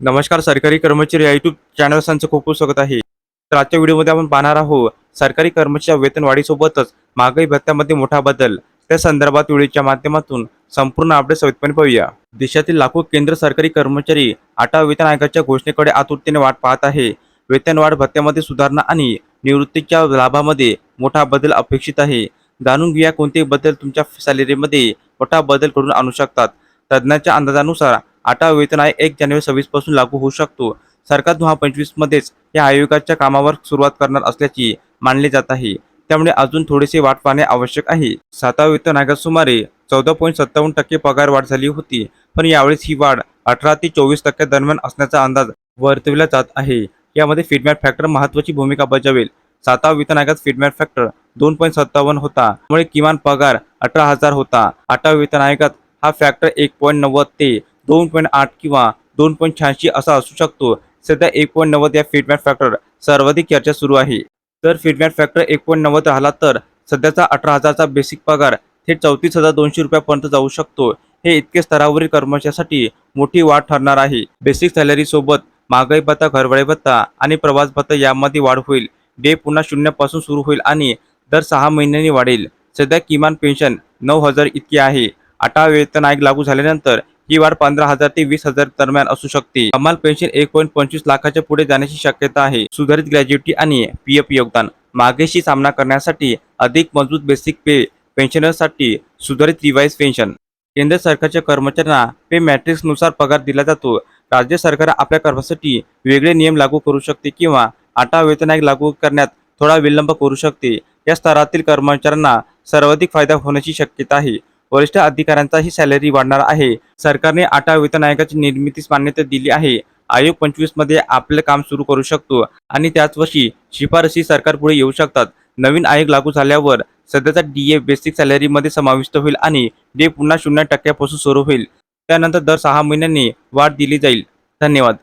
नमस्कार सरकारी कर्मचारी या युट्यूब चॅनल संचं खूप खूप स्वागत आहे. तर आजच्या व्हिडिओमध्ये आपण पाहणार आहोत सरकारी कर्मचाऱ्या वेतन वाढीसोबतच महागाई भत्त्यामध्ये मोठा बदल. त्या संदर्भात व्हिडिओच्या माध्यमातून संपूर्ण अपडेट सवितपणे पाहूया. देशातील लाखो केंद्र सरकारी कर्मचारी आठव्या वेतन आयोगाच्या घोषणेकडे आतुरतेने वाट पाहत आहे. वेतनवाढ भत्त्यामध्ये सुधारणा आणि निवृत्तीच्या लाभामध्ये मोठा बदल अपेक्षित आहे. जाणून घ्या कोणते बदल तुमच्या सॅलरीमध्ये मोठा बदल घडून आणू शकतात. तज्ज्ञांच्या अंदाजानुसार आठवा वेतन आयोग एक जानेवारी सव्वीसपासून लागू होऊ शकतो. सरकार दोन हजार पंचवीस मध्येच या आयोगाच्या कामावर सुरुवात करणार असल्याची मानले जात आहे. त्यामुळे अजून थोडेसे वाट पाहणे आवश्यक आहे. सातव्या वेतन आयोगात सुमारे चौदा पॉईंट सत्तावन्न टक्के पगार वाढ झाली होती. पण यावेळेस ही वाढ अठरा ते चोवीस टक्क्या दरम्यान असण्याचा अंदाज वर्तविला जात आहे. यामध्ये फीडबॅक फॅक्टर महत्वाची भूमिका बजावेल. सातवा वेतन आयोगात फीडबॅक फॅक्टर दोन पॉईंट सत्तावन्न होता. त्यामुळे किमान पगार अठरा हजार होता. आठव्या वेतन आयोगात हा फॅक्टर एक पॉईंट नव्वद ते दोन पॉईंट आठ किंवा दोन पॉईंट शहाऐंशी असा असू शकतो. सध्या एक पॉईंट नव्वद या फीडबॅक फॅक्टर सर्वाधिक चर्चा सुरू आहे. तर फीडबॅक फॅक्टर एक पॉईंट नव्वद राहिला तर सध्याचा अठरा हजारचा बेसिक पगार थेट चौतीस हजार दोनशे रुपयापर्यंत जाऊ शकतो. हे इतके स्तरावरील कर्मचाऱ्यांसाठी मोठी वाढ ठरणार आहे. बेसिक सॅलरी सोबत महागाई भत्ता घरभाडे भत्ता आणि प्रवास भत्ता यामध्ये वाढ होईल. डे पुन्हा शून्यापासून सुरू होईल आणि दर सहा महिन्यांनी वाढेल. सध्या किमान पेन्शन नऊ हजार इतकी आहे. आठवा वेतन आयोग लागू झाल्यानंतर ही वाढ पंधरा हजार ते वीस हजार दरम्यान असू शकते. कमाल पेन्शन एक पॉईंट पंचवीस लाखाच्या पुढे जाण्याची शक्यता आहे. सुधारित ग्रॅज्युटी आणि पी एफ योगदान. मागेशी सामना करण्यासाठी अधिक मजबूत बेसिक पे पेन्शनरसाठी सुधारित रिवाईज पेन्शन केंद्र सरकारच्या कर्मचाऱ्यांना पे मॅट्रिक्सनुसार पगार दिला जातो. राज्य सरकार आपल्या कर्मासाठी वेगळे नियम लागू करू शकते किंवा आटा वेतन आयोग लागू करण्यात थोडा विलंब करू शकते. या स्तरातील कर्मचाऱ्यांना सर्वाधिक फायदा होण्याची शक्यता आहे. वरिष्ठ अधिकाऱ्यांचाही सॅलरी वाढणार आहे. सरकारने आठव्या वेतन आयोगाची निर्मितीस मान्यता दिली आहे. आयोग पंचवीसमध्ये आपले काम सुरू करू शकतो आणि त्याच वर्षी शिफारसी सरकार पुढे येऊ शकतात. नवीन आयोग लागू झाल्यावर सध्याचा डी ए बेसिक सॅलरीमध्ये समाविष्ट होईल आणि डे पुन्हा शून्य टक्क्यापासून सुरू होईल. त्यानंतर दर सहा महिन्यांनी वाढ दिली जाईल. धन्यवाद.